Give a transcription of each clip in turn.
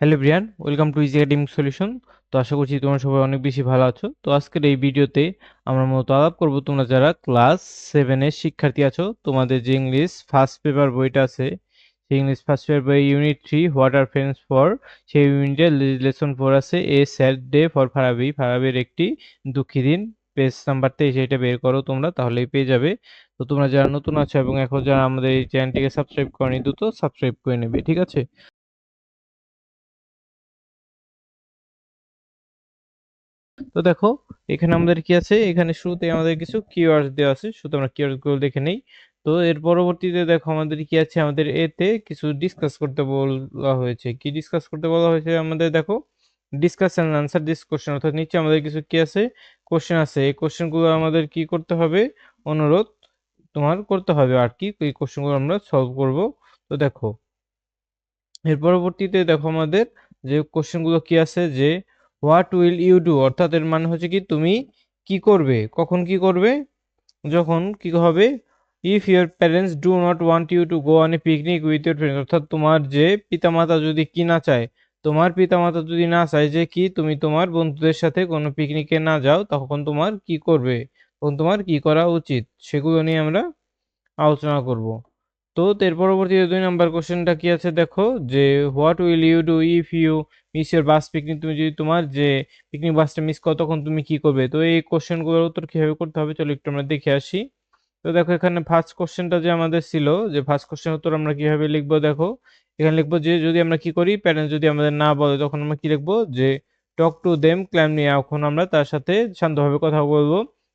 Hello Brian, welcome to easy academic solution তো আশা করছি তোমরা সবাই অনেক বেশি ভালো আছো। তো আজকের এই ভিডিওতে আমরা মূলত আলাপ করব তোমরা যারা ক্লাস সেভেনের শিক্ষার্থী আছো, তোমাদের যে ইংলিশ ফার্স্ট পেপার বইটা আছে, সেই ইংলিশ ফার্স্ট পেপার বই unit three, what are friends for, সেই ইউনিটের লেসন ফোর আছে, a sad day for Farabi. ফারাবির একটি দুঃখী দিন পেজ নাম্বার তেইশ এটা বের করো তোমরা, তাহলেই পেয়ে যাবে। তো তোমরা যারা নতুন আছো এবং এখন যারা আমাদের এই চ্যানেলটিকে সাবস্ক্রাইব করনি, দ্রুত সাবস্ক্রাইব করে নেবে, ঠিক আছে? তো দেখো, এখানে আমাদের কি আছে? এখানে শুরুতে আমাদের কিছু কিওয়ার্ডস দেওয়া আছে, শুধু আমরা কিওয়ার্ডসগুলো দেখে নেই। তো এর পরবর্তীতে দেখো, আমাদের কি আছে? আমাদের এতে কিছু ডিসকাস করতে বলা হয়েছে। কি ডিসকাস করতে বলা হয়েছে? আমাদের দেখো discuss and answer this question অর্থাৎ নিচে আমাদের কিছু কি আছে? কোশ্চেন আছে। এই কোশ্চেনগুলো আমাদের কি করতে হবে? অনুরোধ তোমার করতে হবে আর কি। এই কোশ্চেনগুলো আমরা সলভ করব। তো দেখো, এর পরবর্তীতে দেখো আমাদের যে কোশ্চেনগুলো কি আছে? যে হোয়াট উইল ইউ ডু অর্থাৎ এর মানে হচ্ছে কি, তুমি কি করবে? কখন কি করবে? যখন কি হবে? If your parents do not want you to go on a picnic with your friends অর্থাৎ তোমার যে পিতামাতা যদি কি না চায়, তোমার পিতামাতা যদি না চায় যে কি, তুমি তোমার বন্ধুদের সাথে কোনো পিকনিকে না যাও, তখন তোমার কি করবে? তখন তোমার কি করা উচিত? সেগুলো নিয়ে আমরা আলোচনা করব। তো এর পরবর্তীতে দুই নাম্বার কোশ্চেনটা কি আছে দেখো? যে what will you do if you miss your bus picnic তুমি যদি তোমার যে পিকনিক বাসটা মিস করো, তখন তুমি কি করবে? তো এই কোশ্চেনগুলোর উত্তর কীভাবে করতে হবে চলো একটু আমরা দেখে আসি। তো দেখো এখানে ফার্স্ট কোশ্চেনটা যে আমাদের ছিল, যে ফার্স্ট কোশ্চেন উত্তর আমরা কীভাবে লিখব দেখো? এখানে লিখব যে যদি আমরা কি করি প্যারেন্টস যদি আমাদের না বলে, তখন আমরা কি লিখব? যে টক টু দেম ক্ল্যাম নিয়ে এখন আমরা তার সাথে শান্তভাবে কথা বলব।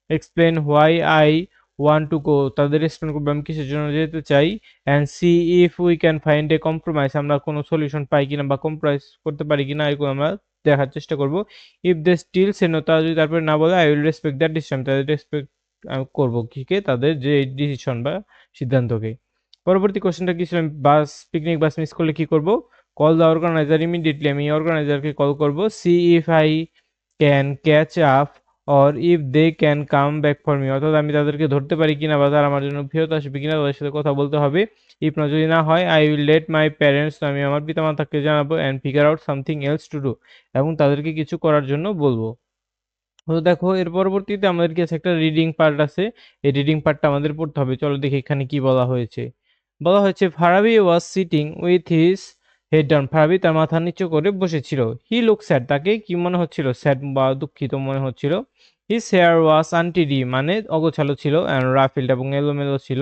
Explain why I want to go তাদের এক্সপ্লেন করব আমি কিসের জন্য যেতে চাই? And see if we can find a compromise আমরা কোনো সলিউশন পাই কিনা বা কম্প্রোমাইজ করতে পারি কিনা, এরকম আমরা দেখার চেষ্টা করব। If they still say no তারা যদি তারপরে না বলে I will respect that decision তাদের রেসপেক্ট করব কিকে তাদের যে ডিসিশন বা সিদ্ধান্তকে। পরবর্তী কোশ্চেনটা কি ছিল? বাস পিকনিক বাস মিস করলে কি করব? কল দ্য অর্গানাইজার ইমিডিয়েটলি আমি অর্গানাইজারকে কল করব। See if I can catch up or if they can come back for me অর্থাৎ আমি তাদেরকে ধরতে পারি কিনা বা তারা আমার জন্য ফেরত আসবে কিনা তাদের সাথে কথা বলতে হবে। ইফ না, যদি না হয় I will let my parents আমি আমার পিতামাতাকে জানাব and figure out something else to do এবং তাদেরকে কিছু করার জন্য বলব। তো দেখো, এর পরবর্তীতে আমাদের কাছে একটা রিডিং পার্ট আছে। এই রিডিং পার্টটা আমাদের পড়তে হবে। চলো দেখি এখানে কি বলা হয়েছে। বলা হয়েছে Farabi was sitting with his head down Farabi তার মাথা নিচু করে বসেছিল। হি লুক স্যাড তাকে কি মনে হচ্ছিল? স্যাড বা দুঃখিত মনে হচ্ছিল। হিস হেয়ার ওয়াজ আনটিডি মানে অগোছালো ছিল অ্যান্ড রাফিল্ড এবং এলোমেলো ছিল।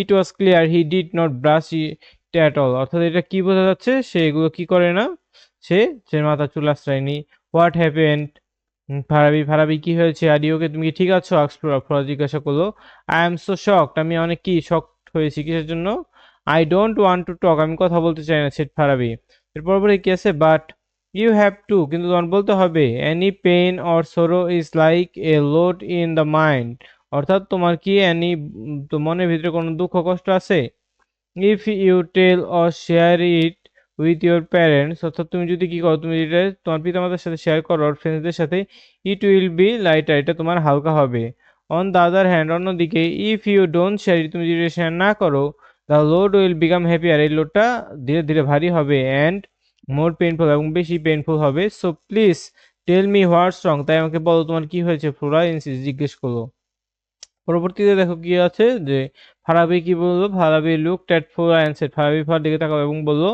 It was clear he did not brush it at all অর্থাৎ এটা কি বোঝা যাচ্ছে? সে এগুলো কি করে না? সে সে মাথা চুল আশ্রয়নি। হোয়াট হ্যাপেন্ড ফারাবি ফারাবি কি হয়েছে? আডিওকে তুমি কি ঠিক আছো? আক্সপ্লোরা ফরা জিজ্ঞাসা করল। আই এম সো শকড আমি অনেক কি শকড হয়েছি কিসের জন্য? I don't want to talk আমি কথা বলতে চাই না সেট ফারাবি। এর পরপরে কি আছে বাট ইউ হ্যাভ টু কিন্তু তখন বলতে হবে any pain or sorrow is like a load in the mind অর্থাৎ তোমার কি এনি তো মনের ভিতরে কোনো দুঃখ, কষ্ট আছে? If you tell or share it with your parents অর্থাৎ তুমি যদি কি করো, তুমি এটা তোমার পিতামাতার সাথে শেয়ার করো আর ফ্রেন্ডসদের সাথে ইট উইল বি লাইটার এটা তোমার হালকা হবে। অন দ্য আদার হ্যান্ড অন্যদিকে ইফ ইউ ডোন্ট শেয়ার তুমি যদি শেয়ার না করো the load will become happier এই লোডটা ধীরে ধীরে ভারী হবে অ্যান্ড মোর পেইনফুল এবং বেশি পেইনফুল হবে। So please tell me what's wrong তাই আমাকে বলো তোমার কি হয়েছে। ফ্লোরা ইনসিস জিজ্ঞেস করল। পরবর্তীতে দেখো কি আছে যে ফারাবি কি বলল? Farabi look at Flora and Farabi fur দিকে তাকাও। এবং বলল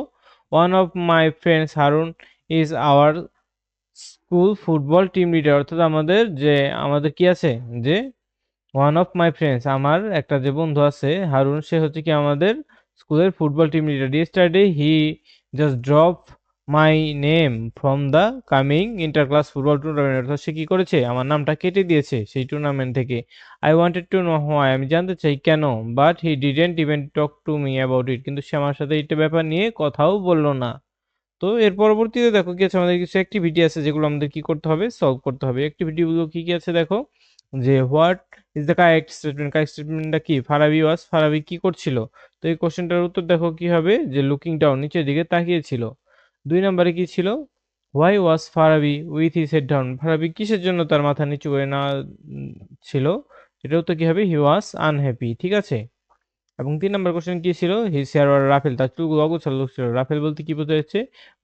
one of my friends Harun is our school football team leader অর্থাৎ আমাদের যে, আমাদের কি আছে? যে ওয়ান অফ মাই ফ্রেন্ডস আমার একটা যে বন্ধু আছে, হারুন, সে হচ্ছে কি আমাদের স্কুলের football team leader yesterday he just drop my name from the coming inter class football tournament অর্থাৎ সে কী করেছে? আমার নামটা কেটে দিয়েছে সেই টুর্নামেন্ট থেকে। I wanted to know why আমি জানতে চাই কেন but he didn't even talk to me about it কিন্তু সে আমার সাথে এটা ব্যাপার নিয়ে কথাও বলল না। তো এর পরবর্তীতে দেখো কি আছে আমাদের কিছু অ্যাক্টিভিটি আছে যেগুলো আমাদের কি করতে হবে? সলভ করতে হবে। অ্যাক্টিভিটিগুলো কী কী আছে দেখো? যে what is the correct statement correct স্টেটমেন্টটা কি? ফারাবি ওয়াজ ফারাবি কি করছিল? তো এই কোশ্চেনটার উত্তর দেখো কি হবে? যে লুকিং ডাউন নিচের দিকে তাকিয়েছিল। দুই নম্বরে কি ছিল? Why was Farabi with his head down Farabi কিসের জন্য তার মাথা নিচু করে না ছিল? এটাও তো কি হবে? হি ওয়াজ আনহ্যাপি ঠিক আছে? এবং তিন নম্বর কোশ্চেন কি ছিল? হিজ হেয়ার ওয়ার রাফেল তার চুলগুলো অগোছালো ছিল। রাফেল বলতে কি বোঝা যাচ্ছে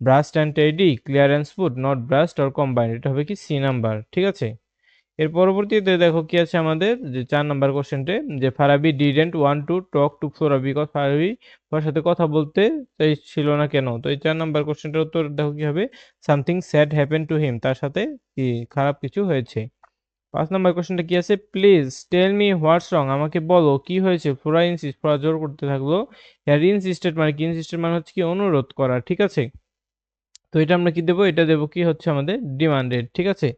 brushed and tidy clear and smooth not brushed or combined এটা হবে কি সি নাম্বার ঠিক আছে? এর পরবর্তীতে দেখো কি আছে আমাদের? যে চার নাম্বার কোশ্চেনটে যে Farabi didn't want to talk to Flora because Farabi ওর সাথে কথা বলতে চাইছিল না কেন? তো এই চার নাম্বার কোশ্চেনটার উত্তর দেখো কি হবে? Something sad happen to him তার সাথে কি খারাপ কিছু হয়েছে? পাঁচ নাম্বার কোশ্চেনটা কি আছে? Please tell me what's wrong আমাকে বলো, কি হয়েছে? ফ্লোরা ইনসিস্ট ফ্লোরা জোর করতে থাকল। হ্যার ইনসিস্টেড মানে কি? ইনসিস্টেড মানে হচ্ছে কি অনুরোধ করা, ঠিক আছে? তো এটা আমরা কি দেবো? এটা দেবো কি হচ্ছে আমাদের? ডিমান্ডেড ঠিক আছে?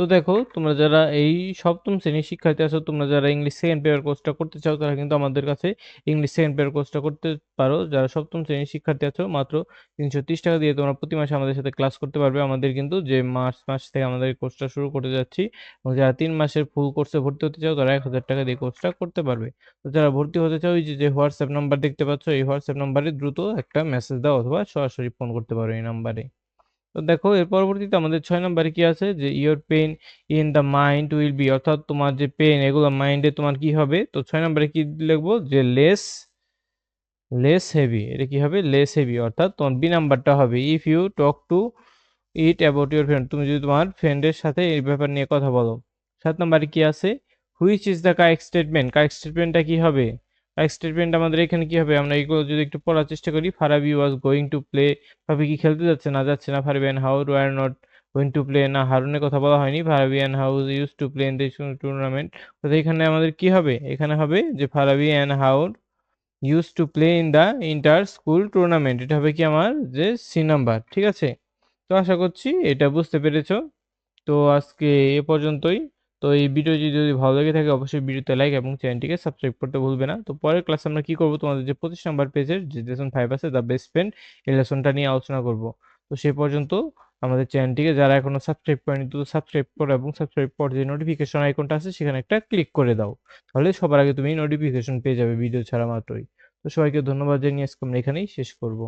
তো দেখো, তোমরা যারা এই সপ্তম শ্রেণির শিক্ষার্থী আছো, তোমরা যারা ইংলিশ সেকেন্ড পেপার কোর্সটা করতে চাও, তারা কিন্তু আমাদের কাছে ইংলিশ সেকেন্ড পেপার কোর্সটা করতে পারো। যারা সপ্তম শ্রেণির শিক্ষার্থী আছো, মাত্র তিনশো টাকা দিয়ে তোমরা প্রতি মাসে আমাদের সাথে ক্লাস করতে পারবে। আমাদের কিন্তু যে মার্চ মাস থেকে আমাদের কোর্সটা শুরু করতে যাচ্ছি, এবং যারা তিন মাসের ফুল কোর্সে ভর্তি হতে চাও, তারা এক হাজার টাকা দিয়ে কোর্সটা করতে পারবে। তো যারা ভর্তি হতে চাও, এই যে হোয়াটসঅ্যাপ নাম্বার দেখতে পাচ্ছ, এই হোয়াটসঅ্যাপ নাম্বারে দ্রুত একটা মেসেজ দাও, অথবা সরাসরি ফোন করতে পারো এই নাম্বারে তো দেখো, এর পরবর্তীতে আমাদের ছয় নম্বরে কি আছে? যে your pain in the mind will be অর্থাৎ তোমার যে পেন এগুলো মাইন্ডে তোমার কি হবে? তো ছয় নম্বরে কি লিখব? যে লেস লেস হেভি এটা কি হবে? লেস হেভি অর্থাৎ তোমার বি নাম্বারটা হবে। If you talk to it about your friend তুমি যদি তোমার ফ্রেন্ডের সাথে এই ব্যাপার নিয়ে কথা বলো। সাত নম্বরে কি আছে? Which is the correct statement correct স্টেটমেন্টটা কি হবে? কারেক্ট স্টেটমেন্ট আমাদের এখানে কি হবে? আমরা এগুলো যদি একটু পড়ার চেষ্টা করি Farabi was going to play Farabi কি খেলতে যাচ্ছে না যাচ্ছে না? Farabi and how were not going to play না, হারুনের কথা বলা হয়নি। Farabi and how use to play in the tournament তো এখানে আমাদের কি হবে? এখানে হবে যে Farabi and how use to play in the inter school tournament এটা হবে কি আমার? যে সি নাম্বার ঠিক আছে? তো আশা করছি এটা বুঝতে পেরেছ। তো আজকে এ পর্যন্তই। তো এই ভিডিওটি যদি ভালো লেগে থাকে, অবশ্যই ভিডিওতে লাইক এবং চ্যানেলটিকে সাবস্ক্রাইব করতে ভুলবে না। তো পরের ক্লাসে আমরা কি করব? তোমাদের যে পঁচিশ নাম্বার পেজের যে লেসন ফাইভ আছে দ্য বেস্ট ফ্রেন্ড এই লেসনটা নিয়ে আলোচনা করব। তো সে পর্যন্ত আমাদের চ্যানেলটিকে যারা এখনও সাবস্ক্রাইব করেনি তো সাবস্ক্রাইব করো এবং সাবস্ক্রাইব পর যে নোটিফিকেশন আইকনটা আছে, সেখানে একটা ক্লিক করে দাও। তাহলে সবার আগে তুমি নোটিফিকেশন পেয়ে যাবে ভিডিও ছাড়া মাত্রই। তো সবাইকে ধন্যবাদ জানিয়ে আজকে আমরা এখানেই শেষ করব।